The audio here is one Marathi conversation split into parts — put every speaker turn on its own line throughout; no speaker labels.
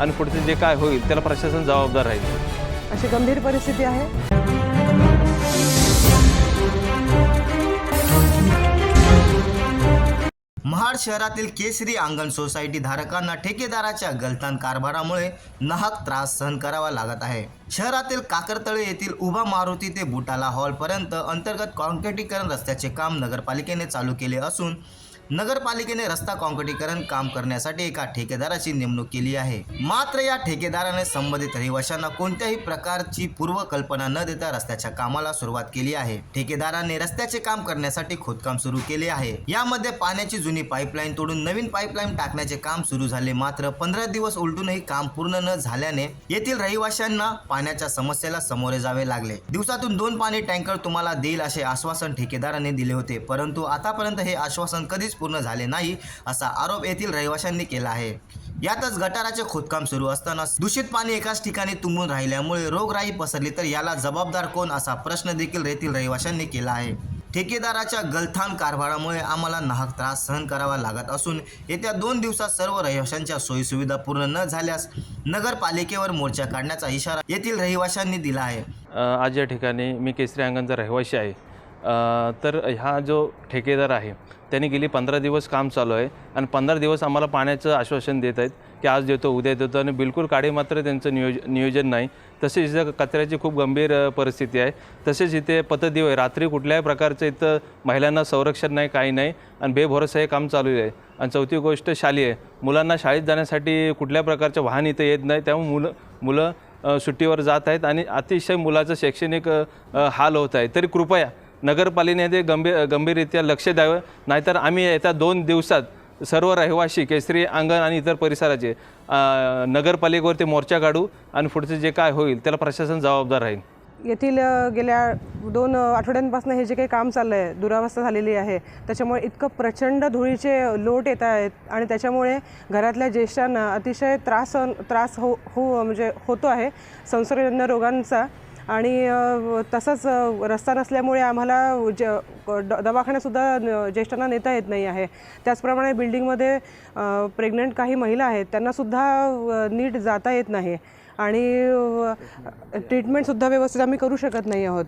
आणि पुढचं जे काय होईल त्याला प्रशासन जबाबदार राहील.
अशी गंभीर परिस्थिती आहे.
महाड शहरातील केसरी अंगण सोसायटी धारकांना ठेकेदाराच्या गलतान कारभारामुळे नाहक त्रास सहन करावा लागत आहे. शहरातील काकरतळे येथील उभा मारुती ते बुटाला हॉलपर्यंत अंतर्गत कॉन्क्रिटीकरण रस्त्याचे काम नगरपालिकेने चालू केले असून नगरपालिकेने रस्ता कॉन्क्रिटीकरण काम करण्यासाठी एका ठेकेदाराची नेमणूक केली आहे. मात्र या ठेकेदाराने संबंधित रहिवाशांना कोणत्याही प्रकारची पूर्वकल्पना न देता रस्त्याच्या कामाला सुरुवात केली आहे. ठेकेदाराने रस्त्याचे काम करण्यासाठी खोदकाम सुरू केले आहे. यामध्ये पाण्याची जुनी पाईपलाईन तोडून नवीन पाईपलाईन टाकण्याचे काम सुरू झाले. मात्र पंधरा दिवस उलटूनही काम पूर्ण न झाल्याने येथील रहिवाशांना पाण्याच्या समस्येला सामोरे जावे लागले. दिवसातून दोन पाणी टँकर तुम्हाला देईल असे आश्वासन ठेकेदाराने दिले होते. परंतु आतापर्यंत हे आश्वासन कधीच पूर्ण झाले नाही असा आरोप येथील रहिवाशांनी केला आहे. यातच गटाराचे खोदकाम सुरू असताना दूषित पाणी एकाच ठिकाणी तुंबून राहिल्यामुळे रोगराई पसरली तर याला जबाबदार कोण असा प्रश्न देखील येथील रहिवाशांनी केला आहे. ठेकेदाराच्या गलथान कारभारामुळे आम्हाला नाहक त्रास सहन करावा लागत असून येत्या दोन दिवसात सर्व रहिवाशांच्या सोयीसुविधा पूर्ण न झाल्यास नगरपालिकेवर मोर्चा काढण्याचा इशारा येथील रहिवाशांनी दिला आहे.
आज या ठिकाणी मी केसरी अंगणचा रहिवाशी आहे. तर हा जो ठेकेदार आहे त्यांनी गेली पंधरा दिवस काम चालू आहे आणि पंधरा दिवस आम्हाला पाण्याचं आश्वासन देत आहेत की आज देतो उद्या देतो आणि बिलकुल काडी मात्र त्यांचं नियोज नियोजन नाही. तसेच इथं कचऱ्याची खूप गंभीर परिस्थिती आहे. तसेच इथे पतदिव आहे रात्री कुठल्याही प्रकारचं इथं महिलांना संरक्षण नाही काही नाही आणि बेभरोसा हे काम चालू आहे. आणि चौथी गोष्ट शाली आहे मुलांना शाळेत जाण्यासाठी कुठल्या प्रकारचं वाहन इथं येत नाही त्यामुळे मुलं मुलं सुट्टीवर जात आहेत आणि अतिशय मुलाचं शैक्षणिक हाल होत आहे. तरी कृपया नगरपालिकेने ते गंभीर गंभीररित्या लक्ष द्यावं. नाहीतर आम्ही येत्या दोन दिवसात सर्व रहिवासी केसरी अंगण आणि इतर परिसराचे नगरपालिकेवरती मोर्चा काढू आणि पुढचं जे काय होईल त्याला प्रशासन जबाबदार राहील.
येथील गेल्या दोन आठवड्यांपासून हे जे काही काम चाललं आहे दुरावस्था झालेली आहे त्याच्यामुळे इतकं प्रचंड धुळीचे लोट येत आहेत आणि त्याच्यामुळे घरातल्या ज्येष्ठांना अतिशय त्रास त्रास हो हो म्हणजे होतो आहे. संसर्गजन्य रोगांचा आणि तसंच रस्ता नसल्यामुळे आम्हाला ज ड- दवाखान्यातसुद्धा ज्येष्ठांना नेता येत नाही आहे. त्याचप्रमाणे बिल्डिंगमध्ये प्रेग्नंट काही महिला आहेत त्यांनासुद्धा नीट जाता येत नाही. आणि ट्रीटमेंटसुद्धा व्यवस्थित आम्ही करू शकत नाही आहोत.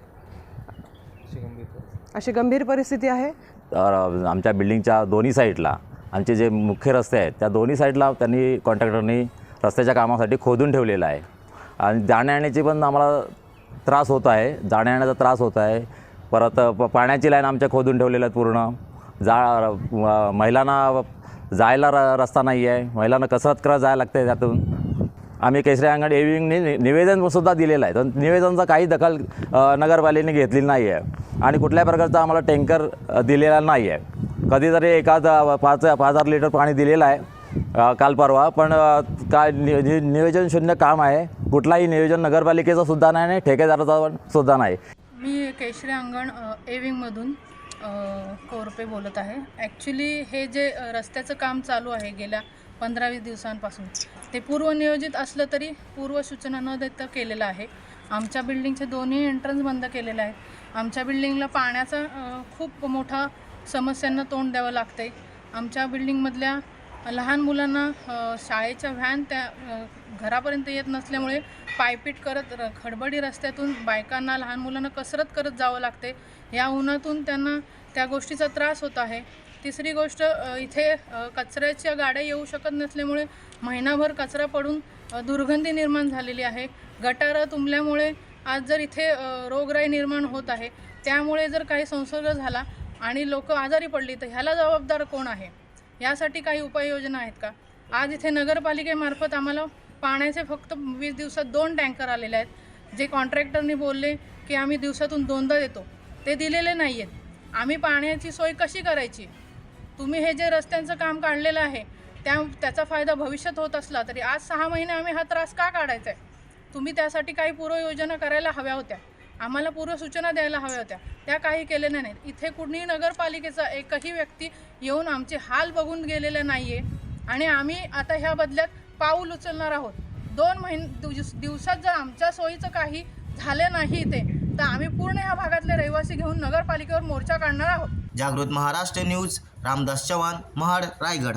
अशी गंभीर परिस्थिती आहे?
तर आमच्या बिल्डिंगच्या दोन्ही साईडला आमचे जे मुख्य रस्ते आहेत त्या दोन्ही साईडला त्यांनी कॉन्ट्रॅक्टरनी रस्त्याच्या कामासाठी खोदून ठेवलेलं आहे. आणि जाण्या येण्याची पण आम्हाला त्रास होत आहे जाण्या येण्याचा त्रास होत आहे. परत प पाण्याची लाईन आमच्या खोदून ठेवलेल्या आहेत पूर्ण. जा महिलांना जायला र रस्ता नाही आहे. महिलांना कसरत करत जायला लागते त्यातून. आम्ही केसरी अंगण एविंगने निवेदनसुद्धा दिलेलं आहे. तर निवेदनचा काही दखल नगरपालिकेने घेतलेली नाही आहे. आणि कुठल्याही प्रकारचा आम्हाला टँकर दिलेला नाही आहे. कधीतरी एखाद पाच पाच हजार लिटर पाणी दिलेलं आहे. काल परवा पण काय नि नियोजनशून्य काम आहे. कुठलाही नियोजन नगरपालिकेचं सुद्धा नाही आणि ठेकेदाराचा पण सुद्धा नाही.
मी केशरी अंगण एविंगमधून कोरपे बोलत आहे. ॲक्च्युली हे जे रस्त्याचं काम चालू आहे गेल्या पंधरा वीस दिवसांपासून ते पूर्वनियोजित असलं तरी पूर्वसूचना न देता केलेलं आहे. आमच्या बिल्डिंगचे दोन्ही एंट्रन्स बंद केलेले आहेत. आमच्या बिल्डिंगला पाण्याचा खूप मोठा समस्यांना तोंड द्यावं लागते आमच्या बिल्डिंगमधल्या लहान मुलांना शाळेच्या व्हॅन त्या घरापर्यंत येत नसल्यामुळे पायपीट करत र खडबडी रस्त्यातून बायकांना लहान मुलांना कसरत करत जावं लागते. या उन्हातून त्यांना त्या गोष्टीचा त्रास होत आहे. तिसरी गोष्ट इथे कचऱ्याच्या गाड्या येऊ शकत नसल्यामुळे महिनाभर कचरा पडून दुर्गंधी निर्माण झालेली आहे. गटारं तुंबल्यामुळे आज जर इथे रोगराई निर्माण होत आहे. त्यामुळे जर काही संसर्ग झाला आणि लोक आजारी पडली तर ह्याला जबाबदार कोण आहे? यासाठी काही उपाययोजना आहेत का? आज इथे नगरपालिकेमार्फत आम्हाला पाण्याचे फक्त वीस दिवसात दोन टँकर आलेले आहेत. जे कॉन्ट्रॅक्टरनी बोलले की आम्ही दिवसातून दोनदा देतो. ते दिलेले नाही आहेत आम्ही पाण्याची सोय कशी करायची? तुम्ही हे जे रस्त्यांचं काम काढलेलं आहे त्या त्याचा फायदा भविष्यात होत असला तरी आज सहा महिने आम्ही हा त्रास का काढायचा आहे तुम्ही त्यासाठी काही पूर्वयोजना करायला हव्या होत्या. आम्हाला पूर्व सूचना द्यायला हव्या होत्या. त्या काही केलेल्या नाहीत. इथे कुणीही नगरपालिकेचा एकही व्यक्ती येऊन आमचे हाल बघून गेलेला नाही आहे आणि आम्ही आता ह्या बदल्यात पाऊल उचलणार आहोत. दोन महिन दिवस दिवसात जर आमच्या सोयीचं काही झालं नाही ते तर आम्ही पूर्ण ह्या भागातले रहिवासी घेऊन नगरपालिकेवर मोर्चा काढणार आहोत.
जागृत महाराष्ट्र न्यूज रामदास चव्हाण महाड रायगड.